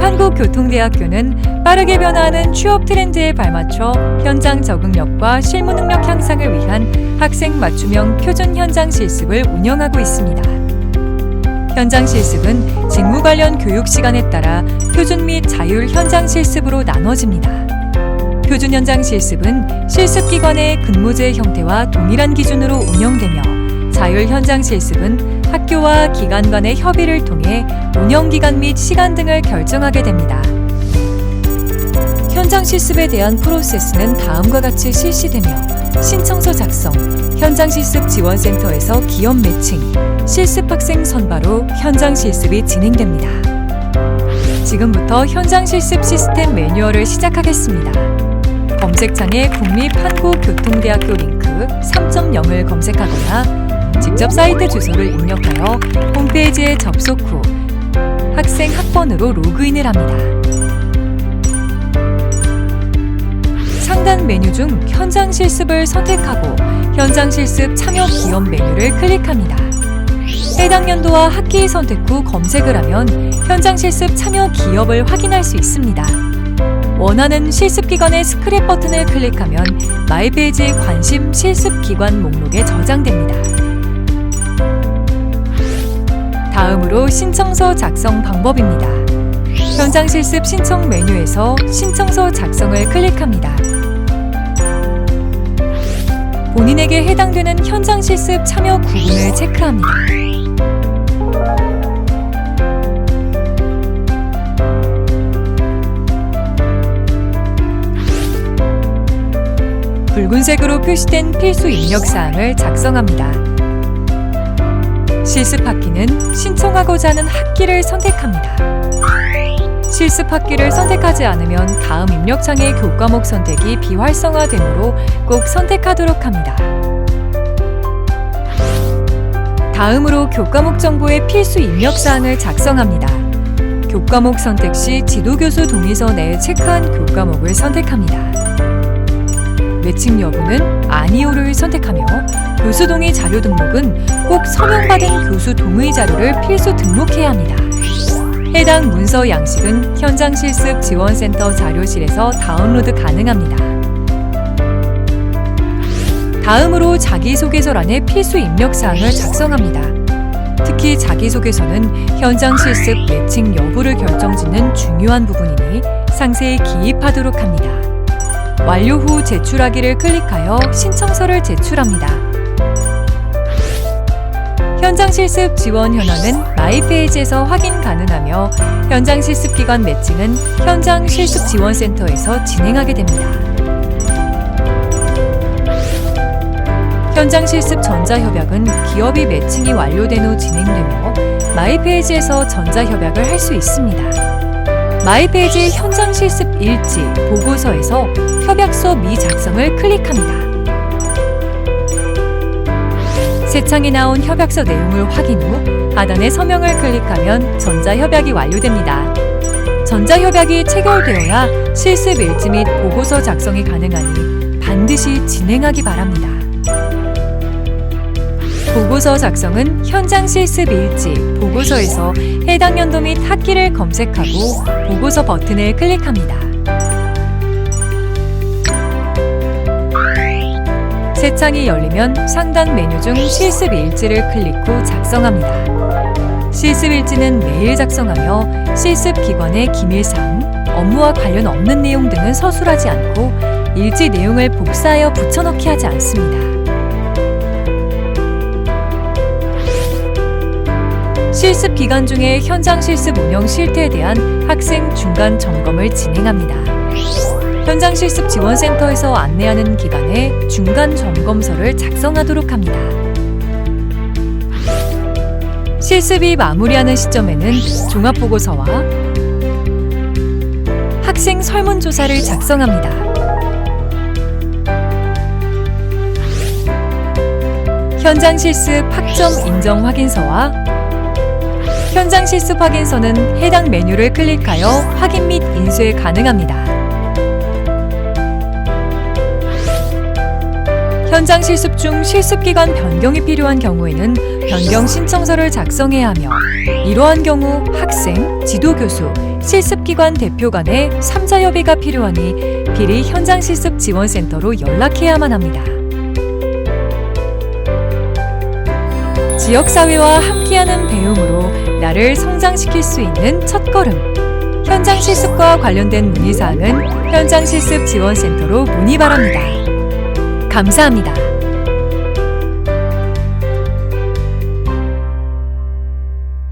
한국교통대학교는 빠르게 변화하는 취업 트렌드에 발맞춰 현장 적응력과 실무 능력 향상을 위한 학생 맞춤형 표준 현장 실습을 운영하고 있습니다. 현장 실습은 직무 관련 교육 시간에 따라 표준 및 자율 현장 실습으로 나눠집니다. 표준 현장 실습은 실습 기관의 근무제 형태와 동일한 기준으로 운영되며 자율 현장 실습은 학교와 기관 간의 협의를 통해 운영 기간 및 시간 등을 결정하게 됩니다. 현장 실습에 대한 프로세스는 다음과 같이 실시되며 신청서 작성, 현장 실습 지원센터에서 기업 매칭, 실습 학생 선발로 현장 실습이 진행됩니다. 지금부터 현장 실습 시스템 매뉴얼을 시작하겠습니다. 검색창에 국립한국교통대학교 링크 3.0을 검색하거나 직접 사이트 주소를 입력하여 홈페이지에 접속 후 학생 학번으로 로그인을 합니다. 상단 메뉴 중 현장 실습을 선택하고 현장 실습 참여 기업 메뉴를 클릭합니다. 해당 연도와 학기 선택 후 검색을 하면 현장 실습 참여 기업을 확인할 수 있습니다. 원하는 실습 기관의 스크랩 버튼을 클릭하면 마이 페이지 관심 실습 기관 목록에 저장됩니다. 다음으로 신청서 작성 방법입니다. 현장 실습 신청 메뉴에서 신청서 작성을 클릭합니다. 본인에게 해당되는 현장 실습 참여 구분을 체크합니다. 붉은색으로 표시된 필수 입력 사항을 작성합니다. 실습 학기는 신청하고자 하는 학기를 선택합니다. 실습 학기를 선택하지 않으면 다음 입력창의 교과목 선택이 비활성화되므로 꼭 선택하도록 합니다. 다음으로 교과목 정보의 필수 입력 사항을 작성합니다. 교과목 선택 시 지도교수 동의서 내에 체크한 교과목을 선택합니다. 매칭 여부는 아니오를 선택하며 교수 동의 자료 등록은 꼭 서명받은 교수 동의 자료를 필수 등록해야 합니다. 해당 문서 양식은 현장 실습 지원센터 자료실에서 다운로드 가능합니다. 다음으로 자기소개서란에 필수 입력 사항을 작성합니다. 특히 자기소개서는 현장 실습 매칭 여부를 결정짓는 중요한 부분이니 상세히 기입하도록 합니다. 완료 후 제출하기를 클릭하여 신청서를 제출합니다. 현장 실습 지원 현황은 마이 페이지에서 확인 가능하며 현장 실습 기관 매칭은 현장 실습 지원센터에서 진행하게 됩니다. 현장 실습 전자협약은 기업이 매칭이 완료된 후 진행되며 마이 페이지에서 전자협약을 할 수 있습니다. 마이페이지 현장 실습 일지 보고서에서 협약서 미작성을 클릭합니다. 새 창에 나온 협약서 내용을 확인 후 하단에 서명을 클릭하면 전자협약이 완료됩니다. 전자협약이 체결되어야 실습 일지 및 보고서 작성이 가능하니 반드시 진행하기 바랍니다. 보고서 작성은 현장 실습 일지, 보고서에서 해당 연도 및 학기를 검색하고 보고서 버튼을 클릭합니다. 새 창이 열리면 상단 메뉴 중 실습 일지를 클릭 후 작성합니다. 실습 일지는 매일 작성하며 실습 기관의 기밀사항, 업무와 관련 없는 내용 등은 서술하지 않고 일지 내용을 복사하여 붙여넣기 하지 않습니다. 실습 기간 중에 현장 실습 운영 실태에 대한 학생 중간 점검을 진행합니다. 현장 실습 지원센터에서 안내하는 기간에 중간 점검서를 작성하도록 합니다. 실습이 마무리하는 시점에는 종합보고서와 학생 설문조사를 작성합니다. 현장 실습 학점 인정 확인서와 현장 실습 확인서는 해당 메뉴를 클릭하여 확인 및 인쇄 가능합니다. 현장 실습 중 실습 기간 변경이 필요한 경우에는 변경 신청서를 작성해야 하며 이러한 경우 학생, 지도교수, 실습기관 대표 간의 3자 협의가 필요하니 비리 현장 실습 지원센터로 연락해야만 합니다. 지역사회와 함께하는 배움으로 나를 성장시킬 수 있는 첫걸음. 현장 실습과 관련된 문의사항은 현장 실습 지원센터로 문의 바랍니다. 감사합니다.